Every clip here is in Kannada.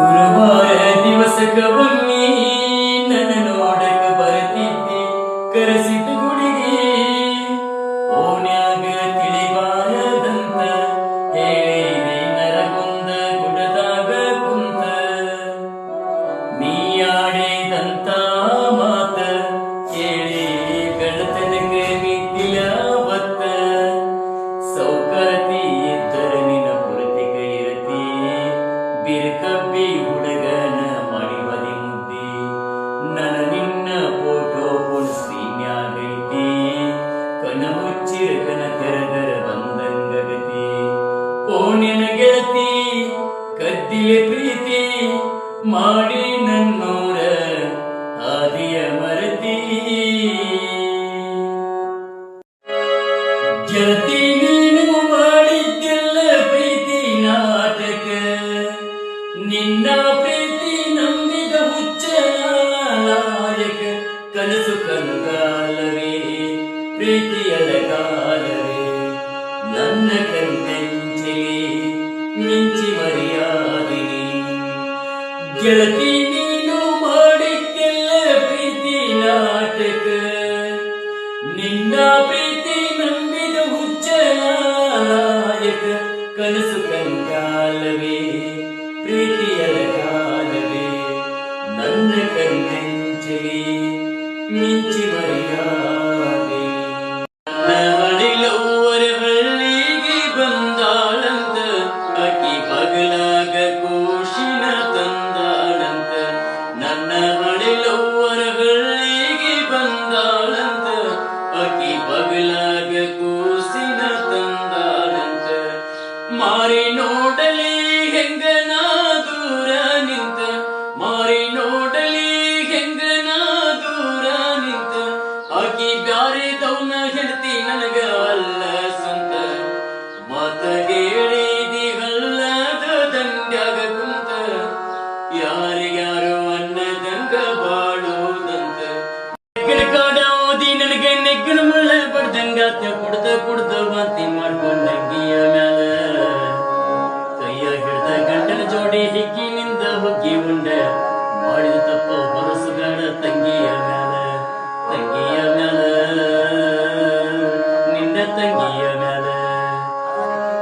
ಗುರುವಾರ ದಿವಸಕ ಬನ್ನಿ ನನ್ನ ನೋಡಕ ಬರುತ್ತಿದ್ದೆ ಕರೆಸಿತು ನನ್ನ ನಿನ್ನ ಫೋಟೋ ಪುಣ್ಸ್ಕ್ರೀನ್ಯಾಗೈತಿ ಕನ ಮುಚ್ಚಿರ ಕನ ತೆರೆದರ ಬಂದಂಗಗತಿ ಓಣಿನ ಗೆಳತಿ ಕದ್ದಿಲೆ ಪ್ರೀತಿ ಮಾಡಿ ನನ್ನೂರ ಹಾದಿಯ ಮರತಿ ಗೆಳತಿ ಪ್ರೀತಿಯಲಗಾಲವೇ ನನ್ನ ಕಣ್ಣಂಚಲಿ ಮಿಂಚಿ ಮರೆಯಾದಿನಿ ಗೆಳತಿ ನೀನು ಮಾಡಿದ್ದೆಲ್ಲ ಪ್ರೀತಿ ನಾಟಕ. ನಿನ್ನ ಪ್ರೀತಿ ನಂಬಿದ ಹುಚ್ಚ ನಾಯಕ ಕನಸು ಆಕಿ ಬ್ಯಾರೆ ದೌನ ಹೆಂಡತಿ ನನಗ ಅಲ್ಲ ಸಂತ. ಮತ ಹೇಳಿದಿ ಹಲ್ಲದ ದಂಡ್ಯಾಗ ಕುಂತ. ಯಾರಿಗ್ಯಾರು ಅನ್ನದಂಗ ನೆಗ್ಗನ ಕಾಡ ಓದಿ ನನಗೆ ನೆಗ್ಗನ ಮುಳ್ಳ ಬಡ್ದಂಗ ಕುಡ್ದ ಕುಡ್ದ ವಾಂತಿ ಮಾಡ್ಕೊಂಡಂಗಿಯ ಮ್ಯಾಲ. ಕೈಯ ಹಿಡ್ದ ಗಂಟನ ಜೋಡಿ ಹಿಗ್ಗಿನಿಂದ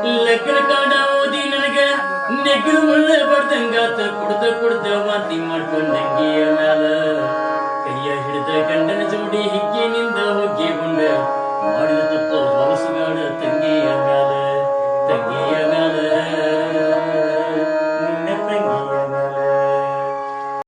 ಲಗ್ನ ಕಾಡ ಓದಿ ನನಗ. ನೆಗ್ರು ಮುಳ್ಳ ಬಡ್ದಂಗಾತ ಕುಡ್ದ ಕುಡ್ದ ವಾಂತಿ ಮಾಡ್ಕೊಂಡಂಗಿಯ.